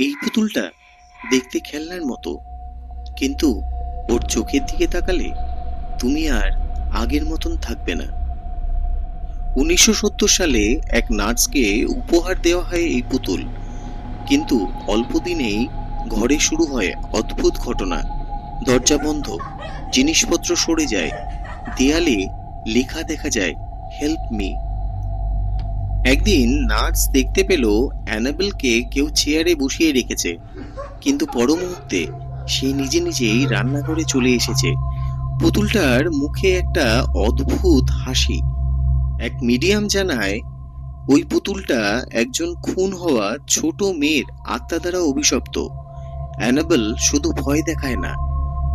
এই পুতুলটা দেখতে খেলনার মতো। কিন্তু ওর চোখের দিকে তাকালে তুমি আর আগের মতন থাকবে না। উনিশশো সত্তর সালে এক নার্সকে উপহার দেওয়া হয় এই পুতুল। কিন্তু অল্প দিনেই ঘরে শুরু হয় অদ্ভুত ঘটনা। দরজা বন্ধ, জিনিসপত্র সরে যায়, দেয়ালে লেখা দেখা যায় হেল্প মি একদিন নার্স দেখতে পেল অ্যানাবেলকে কেউ চেয়ারে বসিয়ে রেখেছে। কিন্তু পর মুহূর্তে সে নিজে নিজেই রান্নাঘরে চলে এসেছে। পুতুলটার মুখে একটা অদ্ভুত হাসি। এক মিডিয়াম জানায়, ওই পুতুলটা একজন খুন হওয়া ছোট মেয়ের আত্মা দ্বারা অভিশপ্ত। অ্যানাবেল শুধু ভয় দেখায় না,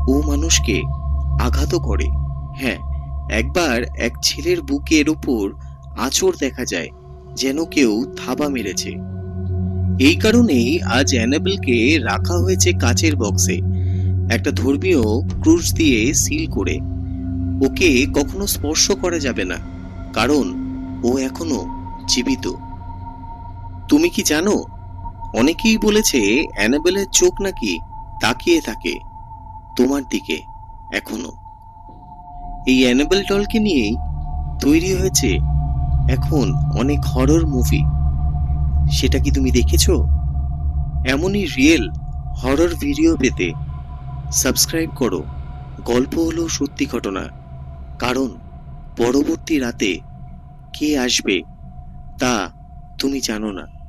ও মানুষকে আঘাতও করে। হ্যাঁ একবার এক ছেলের বুকের উপর আঁচড় দেখা যায়। যেন কেউ থাবা মেরেছে। এই কারণেই আজ অ্যানাবেলকে রাখা হয়েছে কাচের বক্সে। একটা ধর্মীয় ক্রুশ দিয়ে সিল করে। ওকে কখনো স্পর্শ করা যাবে না, কারণ ও এখনও জীবিত। তুমি কি জানো, অনেকেই বলেছে অ্যানাবেলের চোখ নাকি তাকিয়ে থাকে তোমার দিকে এখনও। এই অ্যানাবেল ডলকে নিয়েই তৈরি হয়েছে এখন অনেক হরর মুভি সেটা কি তুমি দেখেছ? এমনই রিয়েল হরর ভিডিও পেতে সাবস্ক্রাইব করো। গল্প হলো সত্যি ঘটনা। কারণ পরবর্তী রাতে কে আসবে তা তুমি জানো না।